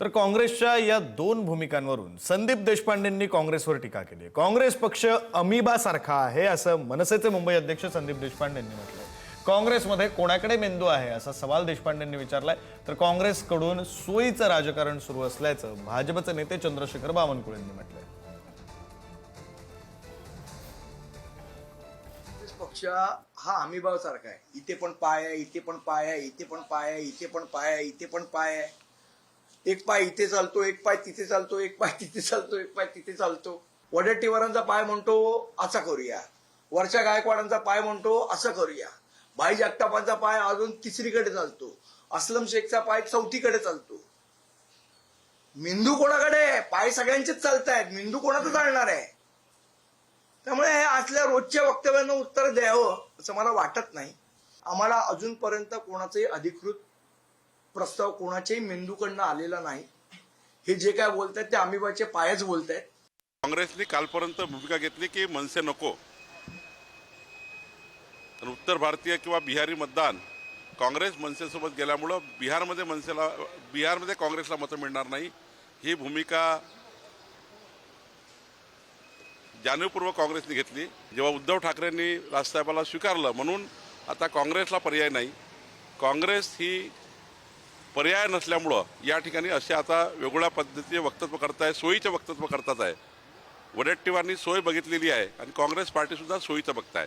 तर काँग्रेसच्या या दोन भूमिकांवरून संदीप देशपांडेंनी काँग्रेसवर टीका केली आहे. काँग्रेस पक्ष अमिबासारखा आहे असं मनसेचे मुंबई अध्यक्ष संदीप देशपांडेंनी म्हटलंय. काँग्रेसमध्ये कोणाकडे मेंदू आहे असा सवाल देशपांडेंनी विचारलाय. तर काँग्रेसकडून सोयीचं राजकारण सुरू असल्याचं भाजपचे नेते चंद्रशेखर बावनकुळेंनी म्हटलंय. पक्ष हा हमीभाव सारखा आहे. इथे पण पाय आहे इथे पण पाय आहे इथे पण पाय आहे इथे पण पाय आहे इथे पण पाय. आहे एक पाय इथे चालतो एक पाय तिथे चालतो एक पाय तिथे चालतो एक पाय तिथे चालतो. वडट्टीवारांचा पाय म्हणतो असा करूया. वर्षा गायकवाडांचा पाय म्हणतो असं करूया. भाई जगतापांचा पाय अजून तिसरीकडे चालतो. असलम शेखचा पाय चौथीकडे चालतो. मेंदू कोणाकडे? पाय सगळ्यांचेच चालत आहेत मेंदू कोणाचं चालणार आहे? त्यामुळे हे असल्या रोजच्या वक्तव्यांना उत्तर द्यावं असं मला वाटत नाही. आम्हाला अजूनपर्यंत कोणाचंही अधिकृत प्रस्ताव कोणाच्याही मेंदूकडनं आलेला नाही. हे जे काय बोलतायत ते अमिबाचे पायच बोलतायत. काँग्रेसने कालपर्यंत भूमिका घेतली की मनसे नको. तर उत्तर भारतीय किंवा बिहारी मतदान काँग्रेस मनसेसोबत गेल्यामुळं बिहारमध्ये मनसेला बिहारमध्ये काँग्रेसला मतं मिळणार नाही. ही भूमिका जाणीवपूर्वक काँग्रेसने घेतली. जेव्हा उद्धव ठाकरेंनी राजसाहेबाला स्वीकारलं म्हणून आता काँग्रेसला पर्याय नाही. काँग्रेस ही पर्याय नसल्यामुळं या ठिकाणी असे आता वेगवेगळ्या पद्धतीचे वक्तव्य करताय सोयीचे वक्तव्य करतात आहे. वडेट्टीवारांनी सोय बघितलेली आहे आणि काँग्रेस पार्टी सुद्धा सोयीचं बघताय.